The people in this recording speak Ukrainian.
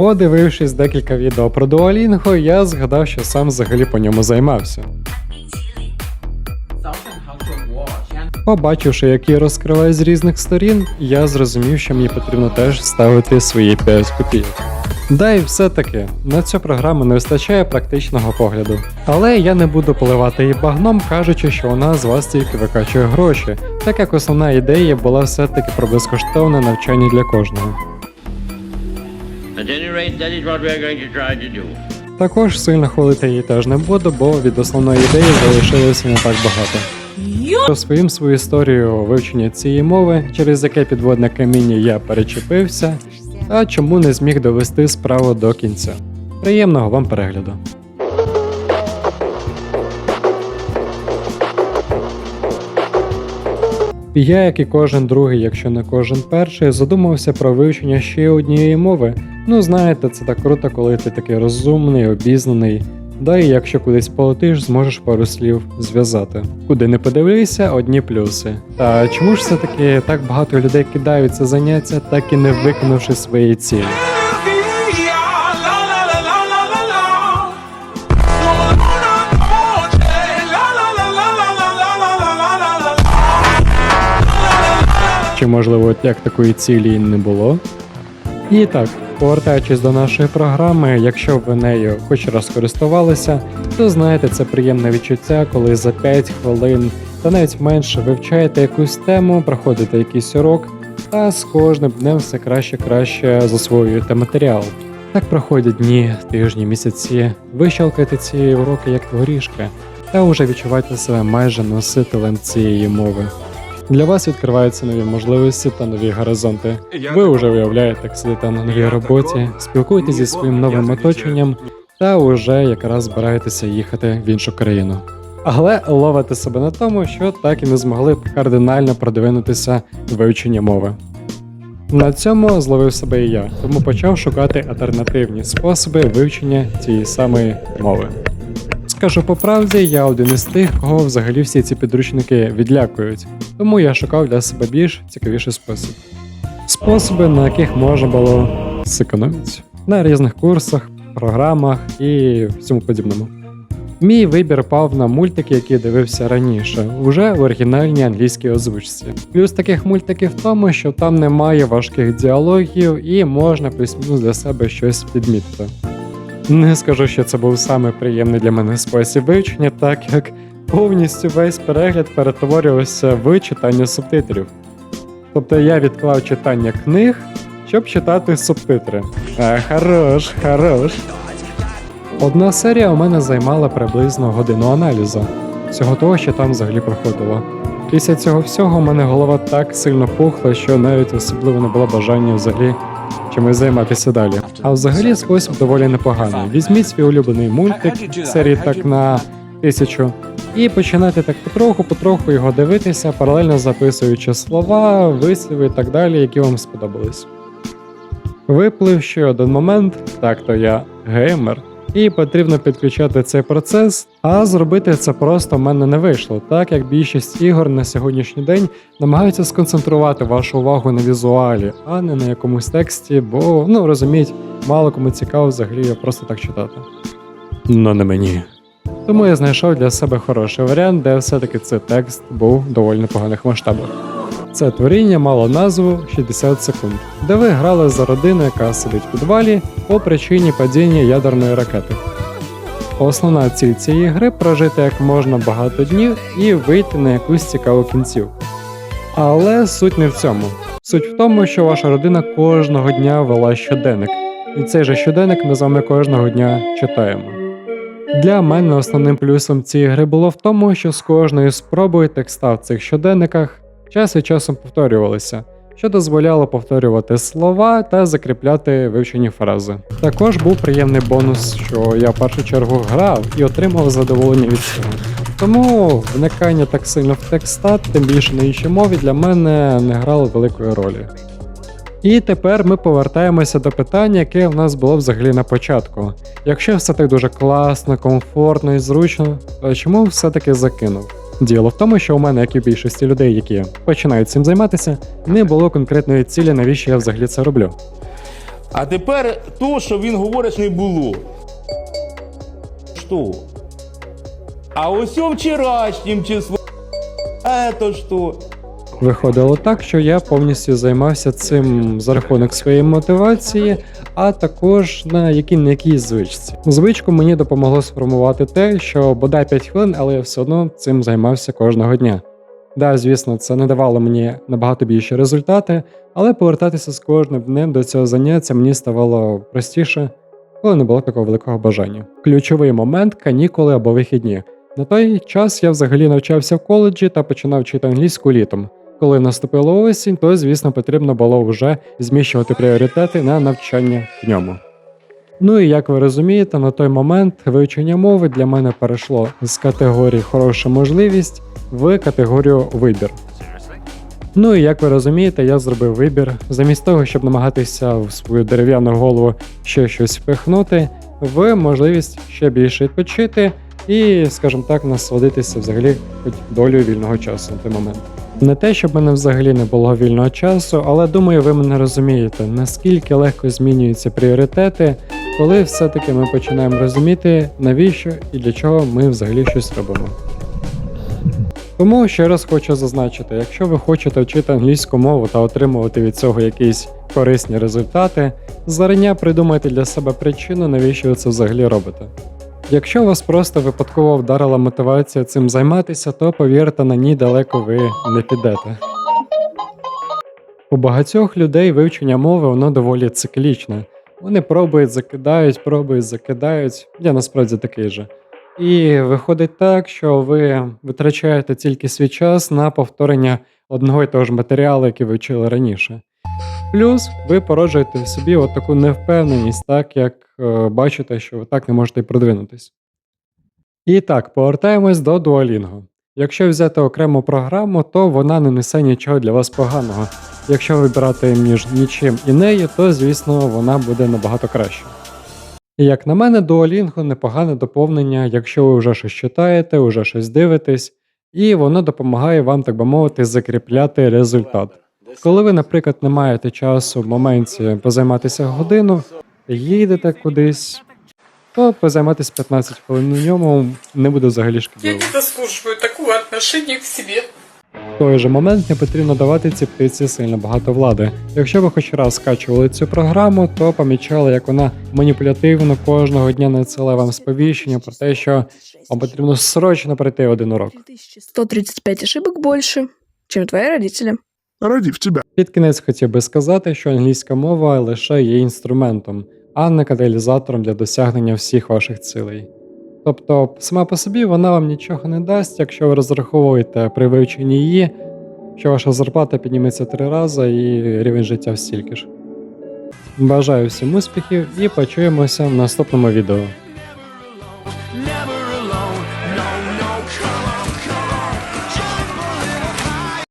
Подивившись декілька відео про Duolingo, я згадав, що сам взагалі по ньому займався. Побачивши, як її розкриває з різних сторін, я зрозумів, що мені потрібно теж ставити свої 5 копійок. Да і все таки на цю програму не вистачає практичного погляду. Але я не буду поливати її багном, кажучи, що вона з вас тільки викачує гроші, так як основна ідея була все таки про безкоштовне навчання для кожного. At any rate, that is what we are going to try to do. Також сильно хвалити її теж не буду, бо від основної ідеї залишилося не так багато. Розповім свою історію вивчення цієї мови, через яке підводне каміння я перечепився, а чому не зміг довести справу до кінця. Приємного вам перегляду. Я, як і кожен другий, якщо не кожен перший, задумався про вивчення ще однієї мови. Ну знаєте, це так круто, коли ти такий розумний, обізнаний. Да і якщо кудись полетиш, зможеш пару слів зв'язати. Куди не подивися, одні плюси. Та чому ж все-таки так багато людей кидають це заняття, так і не виконавши своєї цілі? Чи можливо як такої цілі не було? І так, повертаючись до нашої програми, якщо ви нею хоч раз користувалися, то знаєте це приємне відчуття, коли за 5 хвилин та навіть менше вивчаєте якусь тему, проходите якийсь урок, та з кожним днем все краще краще засвоюєте матеріал. Так проходять дні, тижні, місяці, ви щелкаєте ці уроки як горішки, та вже відчуваєте себе майже носителем цієї мови. Для вас відкриваються нові можливості та нові горизонти. Ви вже уявляєте, як сидите на новій роботі, спілкуєтесь зі своїм новим оточенням та вже якраз збираєтеся їхати в іншу країну. Але ловите себе на тому, що так і не змогли кардинально продвинутися в вивченні мови. На цьому зловив себе і я, тому почав шукати альтернативні способи вивчення цієї самої мови. Скажу по правді, я один із тих, кого взагалі всі ці підручники відлякують, тому я шукав для себе більш цікавіший спосіб. Способи, на яких можна було зекономити на різних курсах, програмах і всьому подібному. Мій вибір пав на мультики, які дивився раніше, уже в оригінальній англійській озвучці. Плюс таких мультиків в тому, що там немає важких діалогів і можна плюс-мінус для себе щось підмітити. Не скажу, що це був саме приємний для мене спосіб вивчення, так як повністю весь перегляд перетворювався в читання субтитрів. Тобто я відклав читання книг, щоб читати субтитри. А, хорош, хорош. Одна серія у мене займала приблизно годину аналізу, всього того, що там взагалі проходило. Після цього всього у мене голова так сильно пухла, що навіть особливо не було бажання взагалі чимось займатися далі. А взагалі спосіб доволі непоганий. Візьміть свій улюблений мультик серії так на тисячу. І починати так потроху, потроху його дивитися, паралельно записуючи слова, вислови і так далі, які вам сподобались. Виплив ще один момент, так то я геймер, і потрібно підключати цей процес, а зробити це просто в мене не вийшло, так як більшість ігор на сьогоднішній день намагаються сконцентрувати вашу увагу на візуалі, а не на якомусь тексті, бо, ну розуміють, мало кому цікаво взагалі його просто так читати. Ну не мені. Тому я знайшов для себе хороший варіант, де все-таки цей текст був доволі непоганих масштабах. Це творіння мало назву 60 секунд, де ви грали за родину, яка сидить в підвалі по причині падіння ядерної ракети. Основна ціль цієї гри прожити як можна багато днів і вийти на якусь цікаву кінцівку. Але суть не в цьому. Суть в тому, що ваша родина кожного дня вела щоденник, і цей же щоденник ми з вами кожного дня читаємо. Для мене основним плюсом цієї гри було в тому, що з кожною спробою текста в цих щоденниках час від часом повторювалися, що дозволяло повторювати слова та закріпляти вивчені фрази. Також був приємний бонус, що я в першу чергу грав і отримав задоволення від цього. Тому вникання так сильно в текста, тим більше на іншій мові, для мене не грало великої ролі. І тепер ми повертаємося до питання, яке в нас було взагалі на початку. Якщо все так дуже класно, комфортно і зручно, то чому все-таки закинув? Діло в тому, що у мене, як і більшості людей, які починають цим займатися, не було конкретної цілі, навіщо я взагалі це роблю. А тепер то, що він говорить, не було. Що? А ось у вчорашнім числом. А то що? Виходило так, що я повністю займався цим за рахунок своєї мотивації, а також на якій не якій звичці. Звичку мені допомогло сформувати те, що бодай 5 хвилин, але я все одно цим займався кожного дня. Да, звісно, це не давало мені набагато більші результати, але повертатися з кожним днем до цього заняття мені ставало простіше, коли не було такого великого бажання. Ключовий момент канікули або вихідні. На той час я взагалі навчався в коледжі та починав вчити англійську літом. Коли наступила осінь, то звісно потрібно було вже зміщувати пріоритети на навчання в ньому. Ну і як ви розумієте, на той момент вивчення мови для мене перейшло з категорії хороша можливість в категорію вибір. Ну і як ви розумієте, я зробив вибір. Замість того, щоб намагатися в свою дерев'яну голову ще щось впихнути, в можливість ще більше відпочити і, скажімо так, насолодитися взагалі хоч долею вільного часу на той момент. Не те, щоб мене взагалі не було вільного часу, але думаю, ви мене розумієте, наскільки легко змінюються пріоритети, коли все-таки ми починаємо розуміти, навіщо і для чого ми взагалі щось робимо. Тому ще раз хочу зазначити: якщо ви хочете вчити англійську мову та отримувати від цього якісь корисні результати, зарання придумайте для себе причину, навіщо ви це взагалі робите. Якщо вас просто випадково вдарила мотивація цим займатися, то повірте, на ній далеко ви не підете. У багатьох людей вивчення мови воно доволі циклічне. Вони пробують, закидають, пробують, закидають. Я насправді такий же. І виходить так, що ви витрачаєте тільки свій час на повторення одного і того ж матеріалу, який ви вчили раніше. Плюс ви породжуєте в собі от таку невпевненість, так як бачите, що ви так не можете продвинутись. І так, повертаємось до Duolingo. Якщо взяти окрему програму, то вона не несе нічого для вас поганого. Якщо вибирати між нічим і нею, то звісно вона буде набагато краще. І як на мене, Duolingo непогане доповнення, якщо ви вже щось читаєте, вже щось дивитесь, і воно допомагає вам, так би мовити, закріпляти результат. Коли ви, наприклад, не маєте часу в моменті позайматися годину, їдете кудись, то позайматися 15 хвилин у ньому не буде взагалі Я не заслуживаю такого отношения к себе. В той же момент не потрібно давати цій птиці сильно багато влади. Якщо ви хоч раз скачували цю програму, то помічали, як вона маніпулятивно кожного дня надсилає вам сповіщення про те, що вам потрібно срочно пройти один урок. 135 ошибок больше, чем твои родители. родив тебя. Під кінець хотів би сказати, що англійська мова лише є інструментом, а не каталізатором для досягнення всіх ваших цілей. Тобто, сама по собі вона вам нічого не дасть, якщо ви розраховуєте при вивченні її, що ваша зарплата підніметься три рази і рівень життя стільки ж. Бажаю всім успіхів і почуємося в наступному відео.